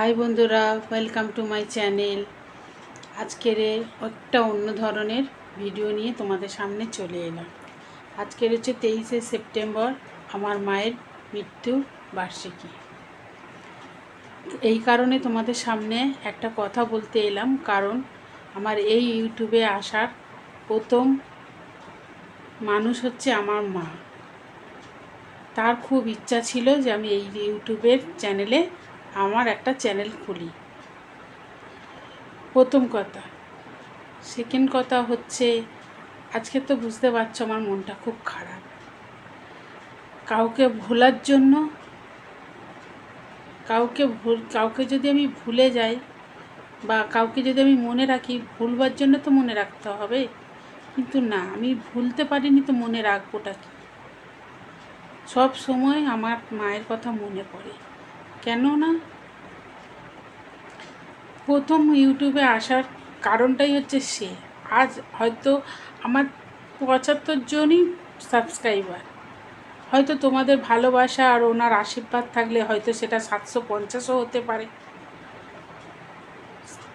High বন্ধুরা welcome to my channel আজকের একটা অন্য ধরনের ভিডিও নিয়ে তোমাদের সামনে চলে এলাম। আজকের হচ্ছে তেইশে সেপ্টেম্বর, আমার মায়ের মৃত্যু বার্ষিকী। এই কারণে তোমাদের সামনে একটা কথা বলতে এলাম, কারণ আমার এই ইউটিউবে আসার প্রথম মানুষ হচ্ছে আমার মা। তার খুব ইচ্ছা ছিল যে আমি এই ইউটিউবের চ্যানেলে আমার একটা চ্যানেল খুলি। প্রথম কথা। সেকেন্ড কথা হচ্ছে, আজকে তো বুঝতে পারছ আমার মনটা খুব খারাপ। কাউকে ভোলার জন্য, কাউকে ভুল, কাউকে যদি আমি ভুলে যাই বা কাউকে যদি আমি মনে রাখি, ভুলবার জন্য তো মনে রাখতে হবে। কিন্তু না, আমি ভুলতে পারিনি তো মনে রাখবোটা কি? সব সময় আমার মায়ের কথা মনে পড়ে। কেননা প্রথম ইউটিউবে আসার কারণটাই হচ্ছে সে। আজ হয়তো আমার পঁচাত্তর জনই সাবস্ক্রাইবার। হয়তো তোমাদের ভালোবাসা আর ওনার আশীর্বাদ থাকলে হয়তো সেটা সাতশো, পঞ্চাশও হতে পারে।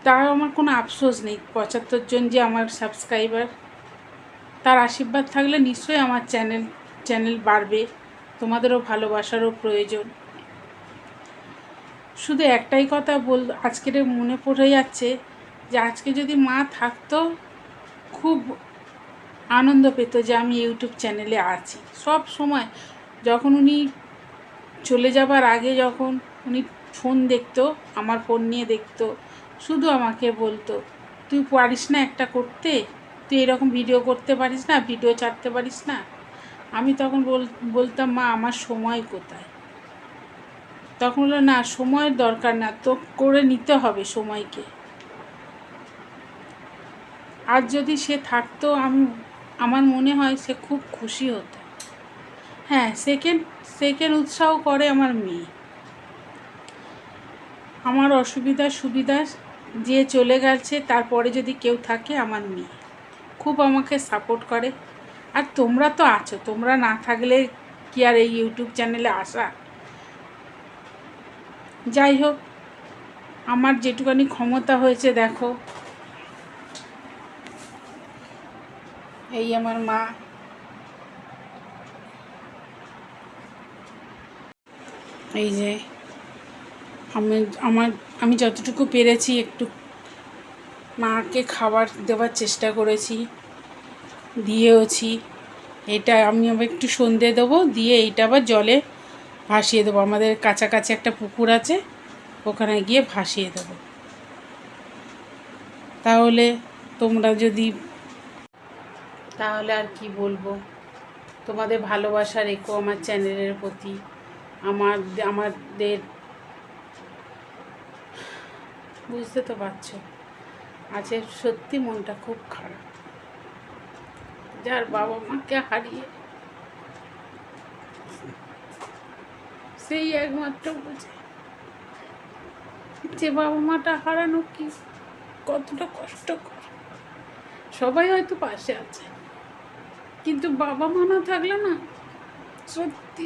তার আমার কোনো আফসোস নেই, পঁচাত্তর জন যে আমার সাবস্ক্রাইবার। তার আশীর্বাদ থাকলে নিশ্চয়ই আমার চ্যানেল চ্যানেল বাড়বে। তোমাদেরও ভালোবাসারও প্রয়োজন। শুধু একটাই কথা বল, আজকের মনে পড়ে যাচ্ছে যে আজকে যদি মা থাকতো, খুব আনন্দ পেত যে আমি ইউটিউব চ্যানেলে আছি। সব সময় যখন উনি চলে যাবার আগে যখন উনি ফোন দেখতো, আমার ফোন নিয়ে দেখতো, শুধু আমাকে বলতো, তুই পারিস না একটা করতে? তুই এরকম ভিডিও করতে পারিস না, ভিডিও ছাড়তে পারিস না? আমি তখন বল, বলতাম, মা, আমার সময় কোথায়? তখন হলো না, সময়ের দরকার না, তো করে নিতে হবে সময়কে। আর যদি সে থাকতো, আমি, আমার মনে হয় সে খুব খুশি হতো। হ্যাঁ সেকেন্ড সেকেন্ড উৎসাহ করে আমার মেয়ে। আমার অসুবিধা, সুবিধা, যে চলে গেছে, তারপরে যদি কেউ থাকে, আমার মেয়ে। খুব আমাকে সাপোর্ট করে। আর তোমরা তো আছো, তোমরা না থাকলে কি আর এই ইউটিউব চ্যানেলে আসা? যাই হোক আমার যেটুকানি ক্ষমতা হয়েছে, দেখো। এই আমার মা। এই যে, আমি, আমার, আমি যতটুকু পেরেছি, একটু মাকে খাবার দেওয়ার চেষ্টা করেছি, দিয়েওছি। এটা আমি আবার একটু সন্ধে দেবো, দিয়ে এইটা আবার জলে ভাসিয়ে দেবো। আমাদের কাছাকাছি একটা পুকুর আছে, ওখানে গিয়ে ভাসিয়ে দেবো। তাহলে তোমরা যদি তাহলে আর কি বলব? তোমাদের ভালোবাসা রেখো আমার চ্যানেলের প্রতি। আমার, আমাদের বুঝতে তো পারছ? আছে সত্যি মনটা খুব খারাপ। যার বাবা মাকে হারিয়ে সেই একমাত্র বোঝে। যে বাবা মাটা হারানো কি, কতটা কষ্টকর সবাই হয়তো পাশে আছে। কিন্তু বাবা মা না থাকলে না, সত্যি